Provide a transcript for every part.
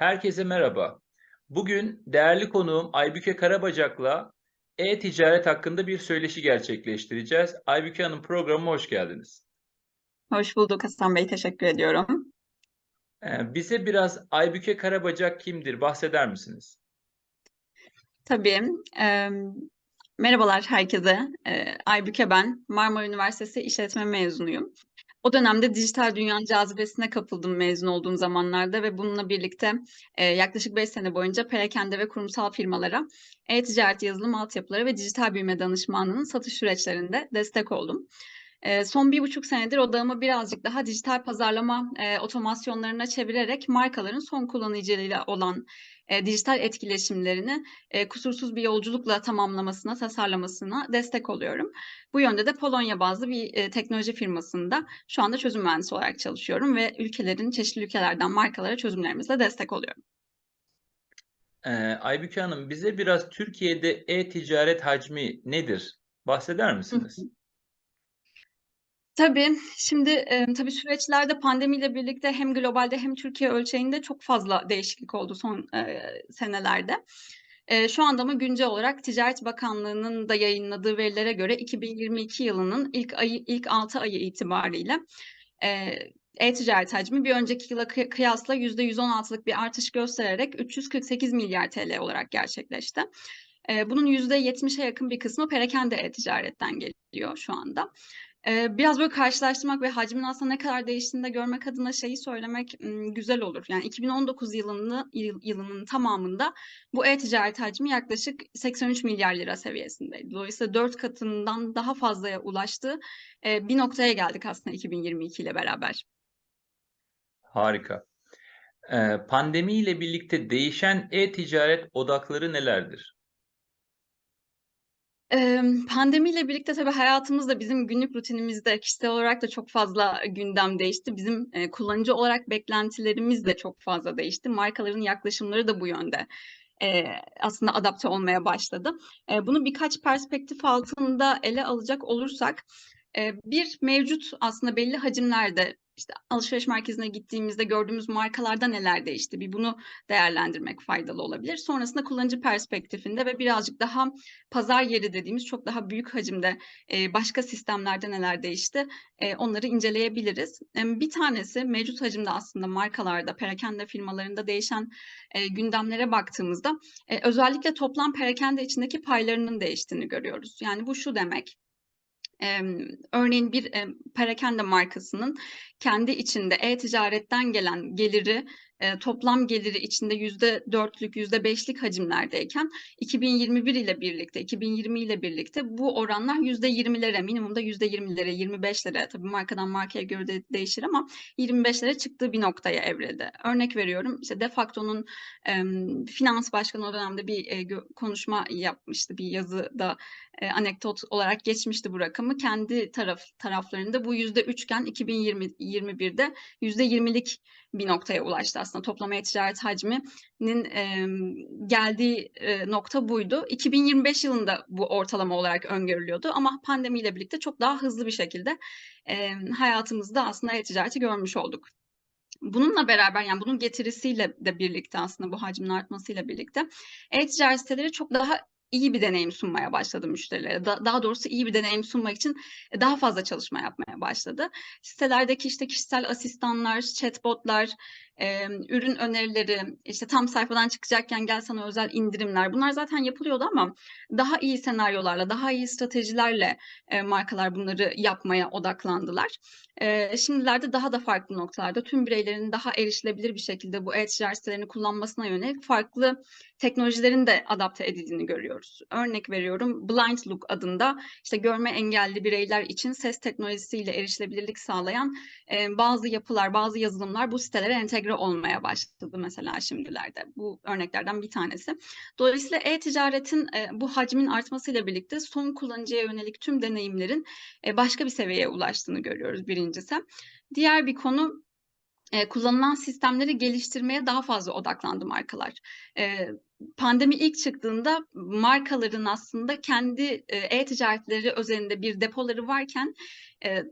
Herkese merhaba. Bugün değerli konuğum Aybüke Karabacak'la e-ticaret hakkında bir söyleşi gerçekleştireceğiz. Aybüke Hanım programıma hoş geldiniz. Hoş bulduk Hasan Bey, teşekkür ediyorum. Ee, bize biraz Aybüke Karabacak kimdir bahseder misiniz? Tabii. e, merhabalar herkese. E, Aybüke ben. Marmara Üniversitesi İşletme mezunuyum. O dönemde dijital dünyanın cazibesine kapıldım mezun olduğum zamanlarda ve bununla birlikte e, yaklaşık 5 sene boyunca perakende ve kurumsal firmalara e-ticaret yazılım altyapıları ve dijital büyüme danışmanlığının satış süreçlerinde destek oldum. E, son bir buçuk senedir odağımı birazcık daha dijital pazarlama e, otomasyonlarına çevirerek markaların son kullanıcıyla olan e, dijital etkileşimlerini e, kusursuz bir yolculukla tamamlamasına, tasarlamasına destek oluyorum. Bu yönde de Polonya bazlı bir e, teknoloji firmasında şu anda çözüm mühendisi olarak çalışıyorum ve ülkelerin çeşitli ülkelerden markalara çözümlerimizle destek oluyorum. Ee, Aybüke Hanım bize biraz Türkiye'de e-ticaret hacmi nedir? Bahseder misiniz? Tabii. Şimdi e, tabii süreçlerde pandemiyle birlikte hem globalde hem Türkiye ölçeğinde çok fazla değişiklik oldu son e, senelerde. E, şu anda ama güncel olarak Ticaret Bakanlığı'nın da yayınladığı verilere göre 2022 yılının ilk ayı ilk 6 ayı itibariyle e, e-ticaret hacmi bir önceki yıla kıyasla %116'lık bir artış göstererek 348 milyar TL olarak gerçekleşti. Bunun %70'e yakın bir kısmı perakende e-ticaretten geliyor şu anda. Biraz böyle karşılaştırmak ve hacmin aslında ne kadar değiştiğini de görmek adına şeyi söylemek, güzel olur. Yani 2019 yılını yıl yılının tamamında bu e-ticaret hacmi yaklaşık 83 milyar lira seviyesindeydi. Dolayısıyla 4 katından daha fazlaya ulaştığı, eee, bir noktaya geldik aslında 2022 ile beraber. Harika. Ee, pandemiyle birlikte değişen e-ticaret odakları nelerdir? Pandemiyle birlikte tabii hayatımızda, bizim günlük rutinimizde, kişisel olarak da çok fazla gündem değişti. Bizim, eee, kullanıcı olarak beklentilerimiz de çok fazla değişti. Markaların yaklaşımları da bu yönde, eee, aslında adapte olmaya başladı. Bunu birkaç perspektif altında ele alacak olursak, bir mevcut aslında belli hacimlerde işte alışveriş merkezine gittiğimizde gördüğümüz markalarda neler değişti? Bir bunu değerlendirmek faydalı olabilir. Sonrasında kullanıcı perspektifinde ve birazcık daha pazar yeri dediğimiz çok daha büyük hacimde e, başka sistemlerde neler değişti? E, onları inceleyebiliriz. E, bir tanesi mevcut hacimde aslında markalarda, perakende firmalarında değişen gündemlere baktığımızda özellikle toplam perakende içindeki paylarının değiştiğini görüyoruz. Yani bu şu demek. Ee, örneğin bir e, perakende markasının kendi içinde e-ticaretten gelen geliri e, toplam geliri içinde yüzde dörtlük, yüzde beşlik hacimlerdeyken 2021 ile birlikte, 2020 ile birlikte bu oranlar yüzde yirmilere, minimumda yüzde yirmilere, yirmi beşlere, tabii markadan markaya göre de değişir ama 25'lere çıktığı bir noktaya evrildi. Örnek veriyorum, işte Defacto'nun e, finans başkanı o dönemde bir e, konuşma yapmıştı, bir yazıda e, anekdot olarak geçmişti bu rakamı. Kendi taraf taraflarında bu yüzde üçken 2020-21'de yüzde yirmilik bir noktaya ulaştı aslında toplam e-ticaret hacminin e, geldiği e, nokta buydu. 2025 yılında bu ortalama olarak öngörülüyordu ama pandemiyle birlikte çok daha hızlı bir şekilde e, hayatımızda aslında e-ticareti görmüş olduk. Bununla beraber yani bunun getirisiyle de birlikte aslında bu hacmin artmasıyla birlikte e-ticaret siteleri çok daha iyi bir deneyim sunmaya başladı müşterilere. Da, daha doğrusu iyi bir deneyim sunmak için daha fazla çalışma yapmaya başladı. Sitelerdeki işte kişisel asistanlar, chatbotlar, ürün önerileri, işte tam sayfadan çıkacakken gel sana özel indirimler bunlar zaten yapılıyordu ama daha iyi senaryolarla, daha iyi stratejilerle markalar bunları yapmaya odaklandılar. Şimdilerde daha da farklı noktalarda tüm bireylerin daha erişilebilir bir şekilde bu e-ticaret sitelerini kullanmasına yönelik farklı teknolojilerin de adapte edildiğini görüyoruz. Örnek veriyorum Blind Look adında işte görme engelli bireyler için ses teknolojisiyle erişilebilirlik sağlayan bazı yapılar, bazı yazılımlar bu sitelere entegre entegre olmaya başladı mesela şimdilerde. Bu örneklerden bir tanesi. Dolayısıyla e-ticaretin e, bu hacmin artmasıyla birlikte son kullanıcıya yönelik tüm deneyimlerin e, başka bir seviyeye ulaştığını görüyoruz birincisi. Diğer bir konu e, kullanılan sistemleri geliştirmeye daha fazla odaklandı markalar. E, pandemi ilk çıktığında markaların aslında kendi e, e-ticaretleri özelinde bir depoları varken e,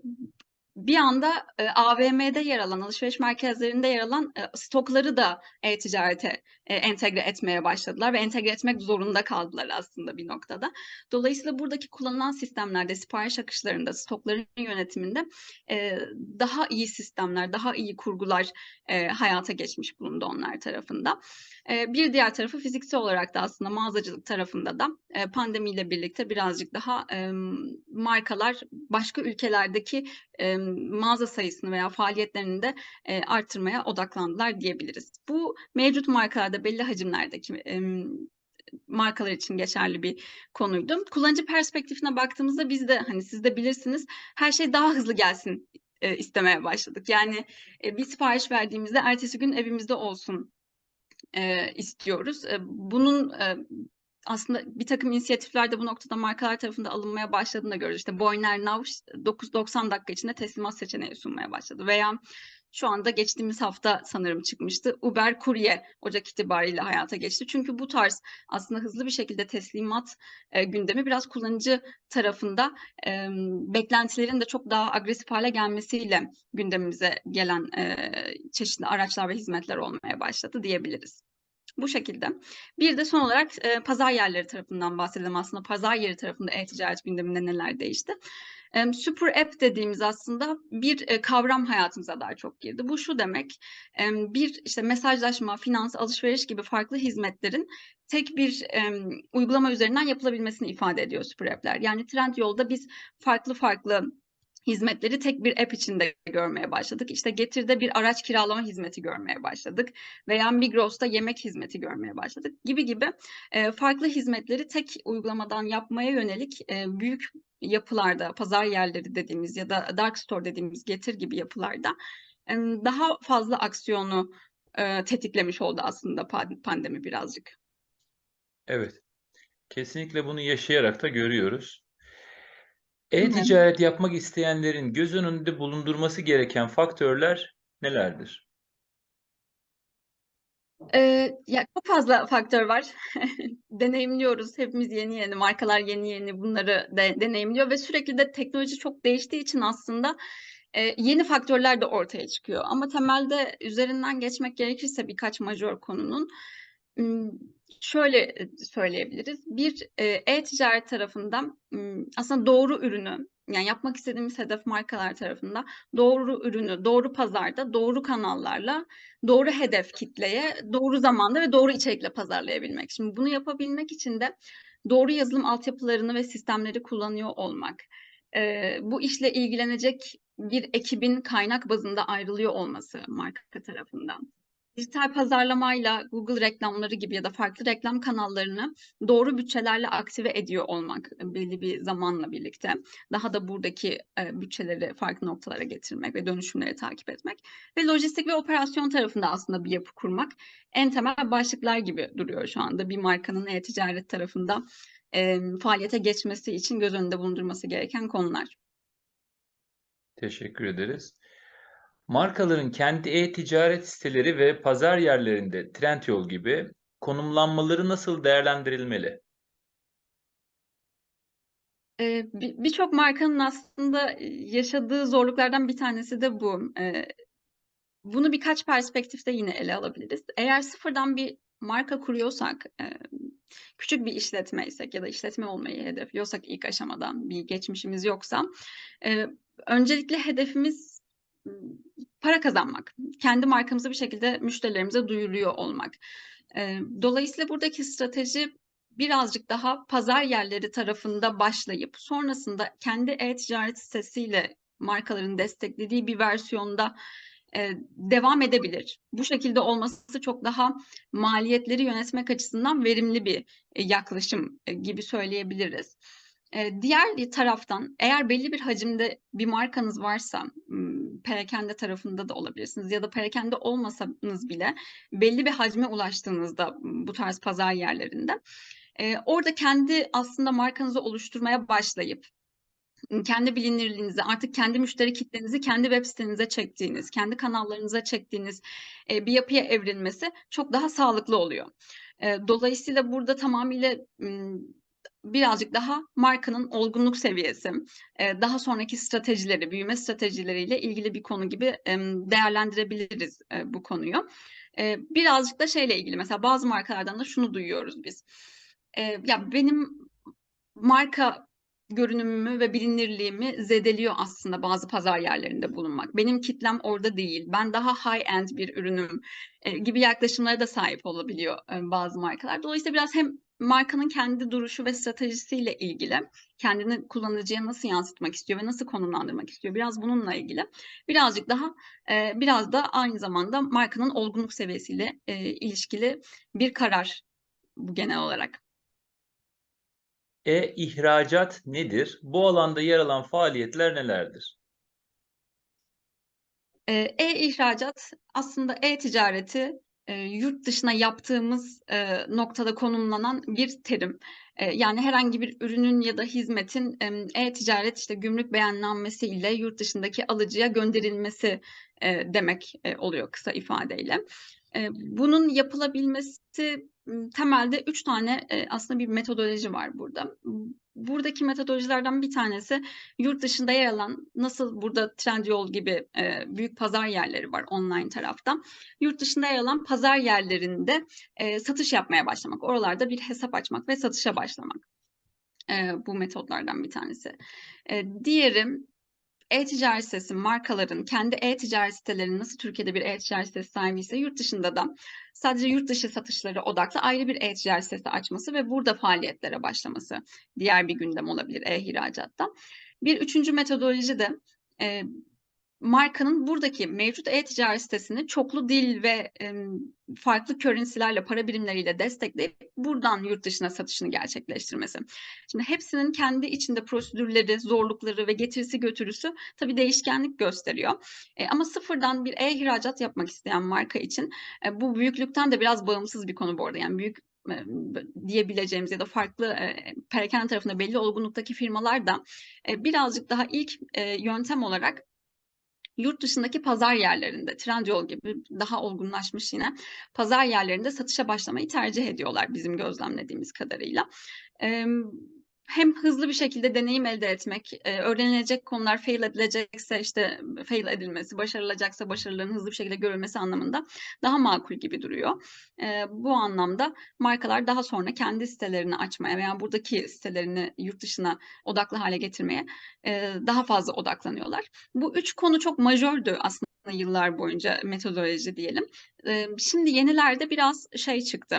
bir anda e, AVM'de yer alan, alışveriş merkezlerinde yer alan e, stokları da e-ticarete e, entegre etmeye başladılar ve entegre etmek zorunda kaldılar aslında bir noktada. Dolayısıyla buradaki kullanılan sistemlerde, sipariş akışlarında, stokların yönetiminde e, daha iyi sistemler, daha iyi kurgular e, hayata geçmiş bulundu onlar tarafında. E, bir diğer tarafı fiziksel olarak da aslında mağazacılık tarafında da e, pandemiyle birlikte birazcık daha e, markalar başka ülkelerdeki e, mağaza sayısını veya faaliyetlerini de e, arttırmaya odaklandılar diyebiliriz. Bu mevcut markalarda belli hacimlerdeki e, markalar için geçerli bir konuydu. Kullanıcı perspektifine baktığımızda biz de hani siz de bilirsiniz her şey daha hızlı gelsin e, istemeye başladık. Yani e, bir sipariş verdiğimizde ertesi gün evimizde olsun e, istiyoruz. E, bunun e, aslında bir takım inisiyatifler de bu noktada markalar tarafında alınmaya başladığını da görüyoruz. İşte Boyner Now 9-90 dakika içinde teslimat seçeneği sunmaya başladı. Veya şu anda geçtiğimiz hafta sanırım çıkmıştı. Uber Kurye Ocak itibariyle hayata geçti. Çünkü bu tarz aslında hızlı bir şekilde teslimat e, gündemi biraz kullanıcı tarafında e, beklentilerin de çok daha agresif hale gelmesiyle gündemimize gelen e, çeşitli araçlar ve hizmetler olmaya başladı diyebiliriz. Bu şekilde. Bir de son olarak e, pazar yerleri tarafından bahsedelim aslında. Pazar yeri tarafında e-ticaret gündeminde neler değişti? E, Super App dediğimiz aslında bir e, kavram hayatımıza daha çok girdi. Bu şu demek, bir işte mesajlaşma, finans, alışveriş gibi farklı hizmetlerin tek bir uygulama üzerinden yapılabilmesini ifade ediyor Super App'ler. Yani Trendyol'da biz farklı farklı hizmetleri tek bir app içinde görmeye başladık. İşte Getir'de bir araç kiralama hizmeti görmeye başladık veya Migros'ta yemek hizmeti görmeye başladık gibi gibi e, farklı hizmetleri tek uygulamadan yapmaya yönelik e, büyük yapılarda, pazar yerleri dediğimiz ya da dark store dediğimiz Getir gibi yapılarda daha fazla aksiyonu e, tetiklemiş oldu aslında pandemi birazcık. Evet. Kesinlikle bunu yaşayarak da görüyoruz. E-ticaret yapmak isteyenlerin göz önünde bulundurması gereken faktörler nelerdir? Ee, ya çok fazla faktör var. Deneyimliyoruz. Hepimiz yeni yeni, markalar yeni yeni bunları de, deneyimliyor ve sürekli de teknoloji çok değiştiği için aslında e, yeni faktörler de ortaya çıkıyor. Ama temelde üzerinden geçmek gerekirse birkaç majör konunun şöyle söyleyebiliriz. Bir e-ticaret tarafından aslında doğru ürünü yani yapmak istediğimiz hedef markalar tarafında doğru ürünü doğru pazarda doğru kanallarla doğru hedef kitleye doğru zamanda ve doğru içerikle pazarlayabilmek. Şimdi bunu yapabilmek için de doğru yazılım altyapılarını ve sistemleri kullanıyor olmak. bu işle ilgilenecek bir ekibin kaynak bazında ayrılıyor olması marka tarafından dijital pazarlamayla Google reklamları gibi ya da farklı reklam kanallarını doğru bütçelerle aktive ediyor olmak belli bir zamanla birlikte. Daha da buradaki e, bütçeleri farklı noktalara getirmek ve dönüşümleri takip etmek ve lojistik ve operasyon tarafında aslında bir yapı kurmak en temel başlıklar gibi duruyor şu anda bir markanın e-ticaret tarafında e, faaliyete geçmesi için göz önünde bulundurması gereken konular. Teşekkür ederiz. Markaların kendi e-ticaret siteleri ve pazar yerlerinde Trendyol gibi konumlanmaları nasıl değerlendirilmeli? Bi birçok markanın aslında, yaşadığı zorluklardan bir tanesi de bu. Eee, bunu birkaç perspektifte yine ele alabiliriz. Eğer sıfırdan bir marka kuruyorsak, eee, küçük bir işletmeysek ya da işletme olmayı hedefliyorsak ilk aşamadan bir geçmişimiz yoksa, eee, öncelikle hedefimiz para kazanmak. Kendi markamızı bir şekilde müşterilerimize duyuruyor olmak. dolayısıyla buradaki strateji birazcık daha pazar yerleri tarafında başlayıp sonrasında kendi e-ticaret sitesiyle markaların desteklediği bir versiyonda devam edebilir. Bu şekilde olması çok daha maliyetleri yönetmek açısından verimli bir yaklaşım gibi söyleyebiliriz. Diğer taraftan eğer belli bir hacimde bir markanız varsa perakende tarafında da olabilirsiniz ya da perakende olmasanız bile belli bir hacme ulaştığınızda bu tarz pazar yerlerinde orada kendi aslında markanızı oluşturmaya başlayıp kendi bilinirliğinizi, artık kendi müşteri kitlenizi kendi web sitenize çektiğiniz, kendi kanallarınıza çektiğiniz bir yapıya evrilmesi çok daha sağlıklı oluyor. dolayısıyla burada tamamıyla birazcık daha markanın olgunluk seviyesi, eee, daha sonraki stratejileri, büyüme stratejileriyle ilgili bir konu gibi, değerlendirebiliriz, eee, bu konuyu. Eee, birazcık da şeyle ilgili mesela bazı markalardan da şunu duyuyoruz biz. Ya benim marka görünümümü ve bilinirliğimi zedeliyor aslında bazı pazar yerlerinde bulunmak. Benim kitlem orada değil. Ben daha high end bir ürünüm gibi yaklaşımlara da sahip olabiliyor bazı markalar. Dolayısıyla biraz hem markanın kendi duruşu ve stratejisiyle ilgili, kendini kullanıcıya nasıl yansıtmak istiyor ve nasıl konumlandırmak istiyor, biraz bununla ilgili. Birazcık daha eee, biraz da aynı zamanda markanın olgunluk seviyesiyle eee, ilişkili bir karar bu genel olarak. E-ihracat nedir? Bu alanda yer alan faaliyetler nelerdir? Eee, e-ihracat aslında e-ticareti, eee, yurt dışına yaptığımız, eee, noktada konumlanan bir terim. Eee, yani herhangi bir ürünün ya da hizmetin, e-ticaret, işte, gümrük beyannamesiyle yurt dışındaki alıcıya gönderilmesi, eee, demek, oluyor kısa ifadeyle. Bunun yapılabilmesi, temelde 3 tane, aslında bir metodoloji var burada. Buradaki metodolojilerden bir tanesi yurt dışında yer alan, nasıl burada Trendyol gibi, eee, büyük pazar yerleri var online tarafta. Yurt dışında yer alan pazar yerlerinde, eee, satış yapmaya başlamak. Oralarda bir hesap açmak ve satışa başlamak. Eee, bu metotlardan bir tanesi. Eee, diğeri e-ticaret sitesi markaların kendi e-ticaret sitelerinin nasıl Türkiye'de bir e-ticaret sitesi sahibiyse yurt dışında da sadece yurt dışı satışları odaklı ayrı bir e-ticaret sitesi açması ve burada faaliyetlere başlaması diğer bir gündem olabilir e-ihracatta. Bir üçüncü metodoloji de eee, markanın buradaki mevcut e-ticaret sitesini çoklu dil ve emm, farklı currency'lerle, para birimleriyle destekleyip buradan yurt dışına satışını gerçekleştirmesi. Şimdi hepsinin kendi içinde prosedürleri, zorlukları ve getirisi götürüsü tabii değişkenlik gösteriyor. Eee, ama sıfırdan bir e-ihracat yapmak isteyen marka için, eee, bu büyüklükten de biraz bağımsız bir konu bu arada. Yani büyük diyebileceğimiz ya da farklı, eee, perakende tarafında belli olgunluktaki firmalar da, eee, birazcık daha ilk, eee, yöntem olarak yurt dışındaki pazar yerlerinde, Trendyol gibi daha olgunlaşmış yine pazar yerlerinde satışa başlamayı tercih ediyorlar bizim gözlemlediğimiz kadarıyla. Hem hızlı bir şekilde deneyim elde etmek, eee, öğrenilecek konular fail edilecekse, işte, fail edilmesi, başarılacaksa başarıların hızlı bir şekilde görülmesi anlamında daha makul gibi duruyor. Eee, bu anlamda markalar daha sonra kendi sitelerini açmaya veya buradaki sitelerini yurt dışına odaklı hale getirmeye, eee, daha fazla odaklanıyorlar. Bu 3 konu çok majördü aslında yıllar boyunca metodoloji diyelim. Şimdi yenilerde biraz şey çıktı,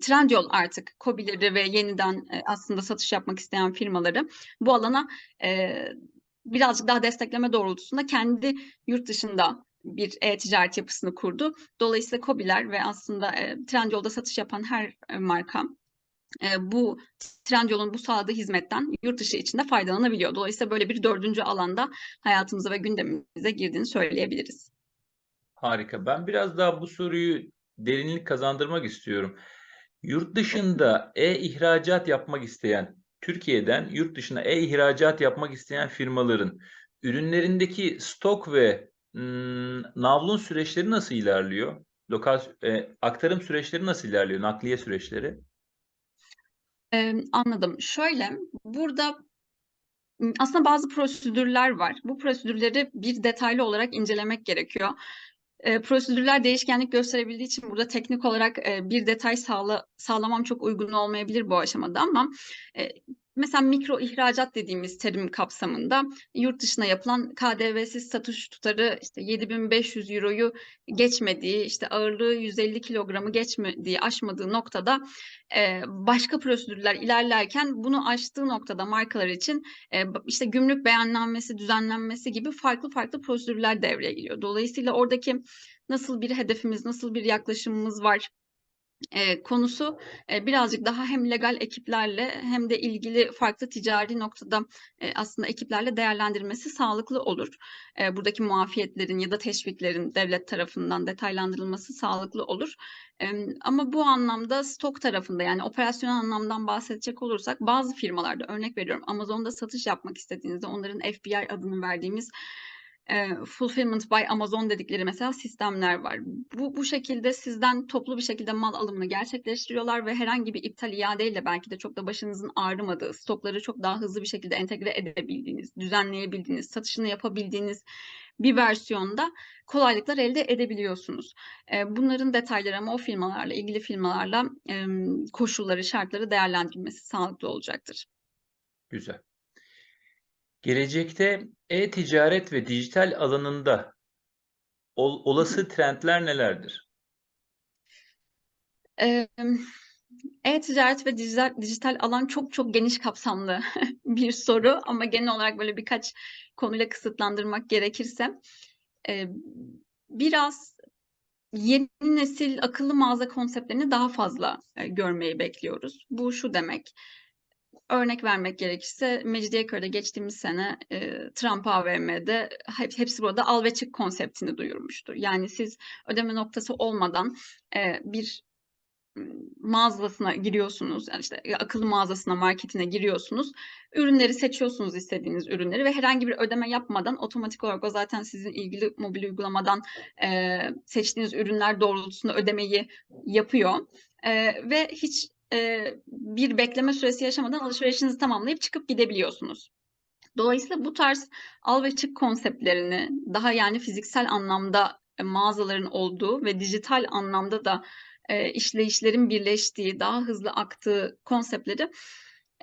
Trendyol artık KOBİ'leri ve yeniden, eee, aslında satış yapmak isteyen firmaları bu alana, birazcık daha destekleme doğrultusunda kendi yurt dışında bir e-ticaret yapısını kurdu. Dolayısıyla KOBİ'ler ve aslında, Trendyol'da satış yapan her, eee, marka, eee, bu Trendyol'un bu sağladığı hizmetten yurt dışı içinde faydalanabiliyor. Dolayısıyla böyle bir 4'üncü alanda hayatımıza ve gündemimize girdiğini söyleyebiliriz. Harika. Ben biraz daha bu soruyu derinlik kazandırmak istiyorum. Yurt dışında e-ihracat yapmak isteyen, Türkiye'den yurt dışına e-ihracat yapmak isteyen firmaların ürünlerindeki stok ve navlun süreçleri nasıl ilerliyor? Lokal eee, aktarım süreçleri nasıl ilerliyor, nakliye süreçleri? Emm, anladım. Şöyle, burada aslında bazı prosedürler var. Bu prosedürleri bir detaylı olarak incelemek gerekiyor. Eee, prosedürler değişkenlik gösterebildiği için burada teknik olarak, eee, bir detay sağla sağlamam çok uygun olmayabilir bu aşamada ama, eee, mesela mikro ihracat dediğimiz terim kapsamında yurt dışına yapılan KDV'siz satış tutarı, işte, €7.500'yu geçmediği, işte, ağırlığı 150 kilogramı geçmediği, aşmadığı noktada, eee, başka prosedürler ilerlerken bunu aştığı noktada markalar için, b işte, gümrük beyannamesi düzenlenmesi gibi farklı farklı prosedürler devreye giriyor. Dolayısıyla oradaki nasıl bir hedefimiz, nasıl bir yaklaşımımız var, eee, konusu, eee, birazcık daha hem legal ekiplerle hem de ilgili farklı ticari noktada, eee, aslında ekiplerle değerlendirilmesi sağlıklı olur. Eee, buradaki muafiyetlerin ya da teşviklerin devlet tarafından detaylandırılması sağlıklı olur. Emm, ama bu anlamda stok tarafında, yani operasyonel anlamdan bahsedecek olursak bazı firmalarda, örnek veriyorum, Amazon'da satış yapmak istediğinizde onların FBA adını verdiğimiz, eee, fulfillment by Amazon dedikleri mesela sistemler var. Bu bu şekilde sizden toplu bir şekilde mal alımını gerçekleştiriyorlar ve herhangi bir iptal iadeyle belki de çok da başınızın ağrımadığı, stokları çok daha hızlı bir şekilde entegre edebildiğiniz, düzenleyebildiğiniz, satışını yapabildiğiniz bir versiyonda kolaylıklar elde edebiliyorsunuz. Eee, bunların detayları ama o firmalarla, ilgili firmalarla, emm, koşulları, şartları değerlendirilmesi sağlıklı olacaktır. Güzel. Gelecekte e-ticaret ve dijital alanında ol olası trendler nelerdir? E-ticaret ve dijital dijital alan çok çok geniş kapsamlı bir soru ama genel olarak böyle birkaç konuyla kısıtlandırmak gerekirse, eee, biraz yeni nesil akıllı mağaza konseptlerini daha fazla, eee, görmeyi bekliyoruz. Bu şu demek, örnek vermek gerekirse Mecidiyeköy'de geçtiğimiz sene, eee, Trump AVM'de hep hepsi burada al ve çık konseptini duyurmuştu. Yani siz ödeme noktası olmadan, eee, bir, mağazasına giriyorsunuz, yani, işte, akıllı mağazasına, marketine giriyorsunuz, ürünleri seçiyorsunuz istediğiniz ürünleri ve herhangi bir ödeme yapmadan otomatik olarak o zaten sizin ilgili mobil uygulamadan, eee, seçtiğiniz ürünler doğrultusunda ödemeyi yapıyor, eee, ve hiç, eee, bir bekleme süresi yaşamadan alışverişinizi tamamlayıp çıkıp gidebiliyorsunuz. Dolayısıyla bu tarz al ve çık konseptlerini daha, yani, fiziksel anlamda, eee, mağazaların olduğu ve dijital anlamda da, eee, işleyişlerin birleştiği, daha hızlı aktığı konseptleri,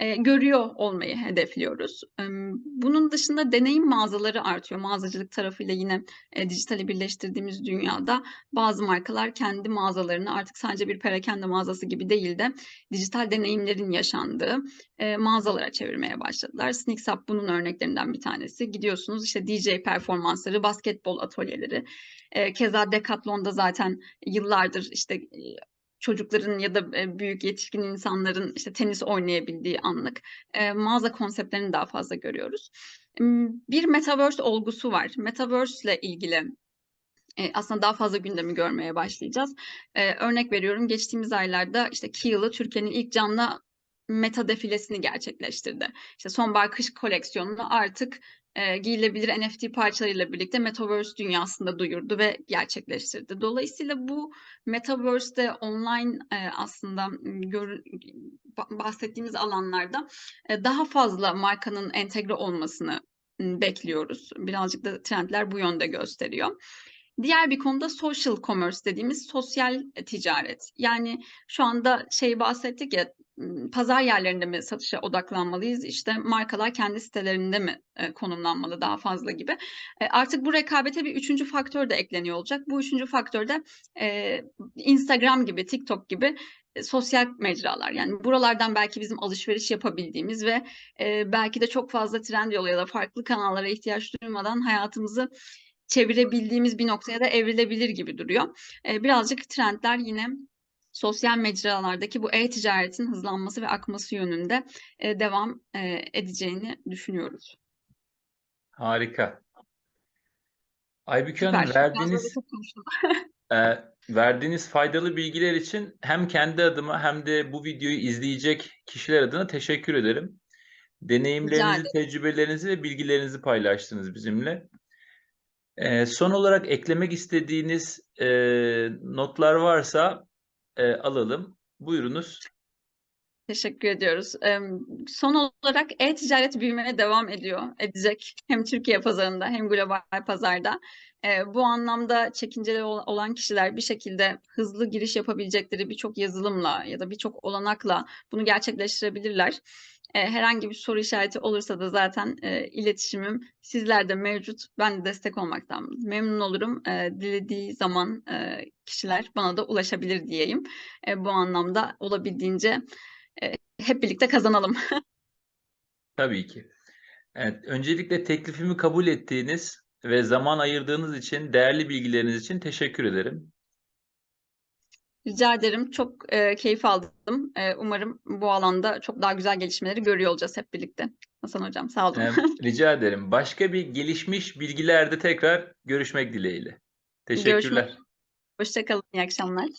eee, görüyor olmayı hedefliyoruz. Emm, bunun dışında deneyim mağazaları artıyor. Mağazacılık tarafıyla yine, eee, dijitali birleştirdiğimiz dünyada bazı markalar kendi mağazalarını artık sadece bir perakende mağazası gibi değil de dijital deneyimlerin yaşandığı, eee, mağazalara çevirmeye başladılar. Sneaks bunun örneklerinden bir tanesi. Gidiyorsunuz, işte, DJ performansları, basketbol atölyeleri, eee, keza Decathlon'da zaten yıllardır, işte, eee, çocukların ya da, eee, büyük yetişkin insanların, işte, tenis oynayabildiği anlık, eee, mağaza konseptlerini daha fazla görüyoruz. Bir metaverse olgusu var. Metaverse'le ilgili, eee, aslında daha fazla gündemi görmeye başlayacağız. Örnek veriyorum, geçtiğimiz aylarda, işte, Kiehl'ı Türkiye'nin ilk canlı meta defilesini gerçekleştirdi. İşte, sonbahar kış koleksiyonunu artık, eee, giyilebilir NFT parçalarıyla birlikte metaverse dünyasında duyurdu ve gerçekleştirdi. Dolayısıyla bu metaverse'de online, eee, aslında, gör ba bahsettiğimiz alanlarda, eee, daha fazla markanın entegre olmasını, bekliyoruz. Birazcık da trendler bu yönde gösteriyor. Diğer bir konu da social commerce dediğimiz sosyal, ticaret. Yani, şu anda şeyi bahsettik ya, pazar yerlerinde mi satışa odaklanmalıyız, işte, markalar kendi sitelerinde mi, eee, konumlanmalı daha fazla gibi. Eee, artık bu rekabete bir 3'üncü faktör de ekleniyor olacak. Bu 3'üncü faktör de, eee, Instagram gibi, TikTok gibi, sosyal mecralar. Yani, buralardan belki bizim alışveriş yapabildiğimiz ve, belki de çok fazla Trendyol ya da farklı kanallara ihtiyaç duymadan hayatımızı çevirebildiğimiz bir noktaya da evrilebilir gibi duruyor. Eee, birazcık trendler yine sosyal mecralardaki bu e-ticaretin hızlanması ve akması yönünde, eee, devam, eee, edeceğini düşünüyoruz. Harika. Aybüke Hanım, verdiğiniz eee, verdiğiniz faydalı bilgiler için hem kendi adıma hem de bu videoyu izleyecek kişiler adına teşekkür ederim. Deneyimlerinizi, tecrübelerinizi ve bilgilerinizi paylaştınız bizimle. Eee, son olarak eklemek istediğiniz, eee, notlar varsa, eee, alalım. Buyurunuz. Teşekkür ediyoruz. Son olarak e-ticaret büyümeye devam ediyor, edecek. Hem Türkiye pazarında hem global pazarda. Eee, bu anlamda çekinceleri ola olan kişiler bir şekilde hızlı giriş yapabilecekleri birçok yazılımla ya da birçok olanakla bunu gerçekleştirebilirler. Eee, herhangi bir soru işareti olursa da zaten, eee, iletişimim sizlerde mevcut. Ben de destek olmaktan memnun olurum. Dilediği zaman, kişiler bana da ulaşabilir diyeyim. Bu anlamda olabildiğince, hep birlikte kazanalım. Tabii ki. Evet, öncelikle teklifimi kabul ettiğiniz ve zaman ayırdığınız için, değerli bilgileriniz için teşekkür ederim. Rica ederim. Çok, eee, keyif aldım. Eee, umarım bu alanda çok daha güzel gelişmeleri görüyor olacağız hep birlikte. Hasan hocam, sağ olun. Emm, rica ederim. Başka bir gelişmiş bilgilerde tekrar görüşmek dileğiyle. Görüşmek Teşekkürler. Hoşça kalın, iyi akşamlar.